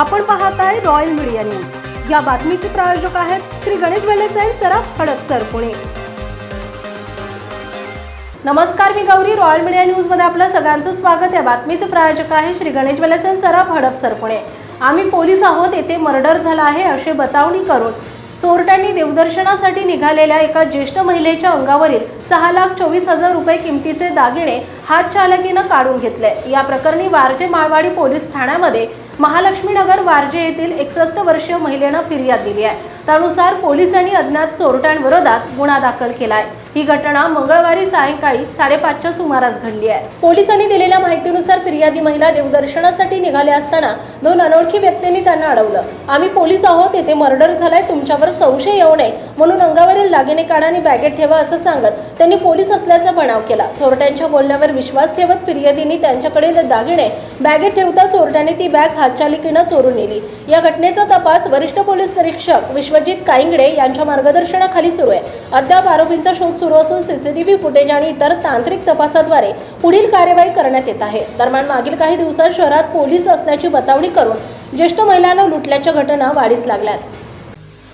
आपण पाहत आहे रॉयल मीडिया न्यूज या बातमीचे प्रायोजक आहेत श्री गणेश वेलेसाई सराफ हडपसर पुणे. नमस्कार मी गौरी. रॉयल मीडिया न्यूजमध्ये आपलं सगळ्यांचं स्वागत. या बातमीचे प्रायोजक आहे श्री गणेश वेलेसाई सराफ हडपसर पुणे. आम्ही पोलीस आहोत येथे मर्डर झाला आहे असे बतावणी करून चोरट्यांनी देवदर्शनासाठी निघालेल्या एका ज्येष्ठ महिलेच्या अंगावरील सहा लाख चोवीस हजार रुपये किमतीचे दागिने हात चालकीनं काढून घेतले. या प्रकरणी वारजे माळवाडी पोलीस ठाण्यामध्ये महालक्ष्मीनगर वारजे येथील एकसष्ट वर्षीय महिलेनं फिर्याद दिली आहे. त्यानुसार पोलिसांनी अज्ञात चोरट्यांविरोधात गुन्हा दाखल केला आहे ही घटना मंगळवारी सायंकाळी साडेपाचच्या सुमारास घडली आहे. पोलिसांनी दिलेल्या माहितीनुसार फिर्यादी महिला देवदर्शनासाठी निघाल्या असताना दोन अनोळखी व्यक्तींनी त्यांना अडवलं. आम्ही पोलीस आहोत येथे मर्डर झालाय तुमच्यावर संशय येऊ नये म्हणून अंगावरील दागिने काढा आणि बॅगेत ठेवा असं सांगत त्यांनी पोलीस असल्याचा बनाव केला. चोरट्यांच्या बोलण्यावर विश्वास ठेवत फिर्यादींनी त्यांच्याकडील दागिने बॅगेत ठेवता चोरट्याने ती बॅग हातचालिकीनं चोरून नेली. या घटनेचा तपास वरिष्ठ पोलीस निरीक्षक विश्वजित काइंगडे यांच्या मार्गदर्शनाखाली सुरू आहे. अद्याप आरोपींचा शोध सुरू असून सीसीटीव्ही फुटेज आणि इतर तांत्रिक तपासाद्वारे पुढील कार्यवाही करण्यात येत आहे. दरम्यान मागील काही दिवसात शहरात पोलीस असल्याची बतावणी करून ज्येष्ठ महिलांना लुटल्याच्या घटना वाढीस लागल्यात.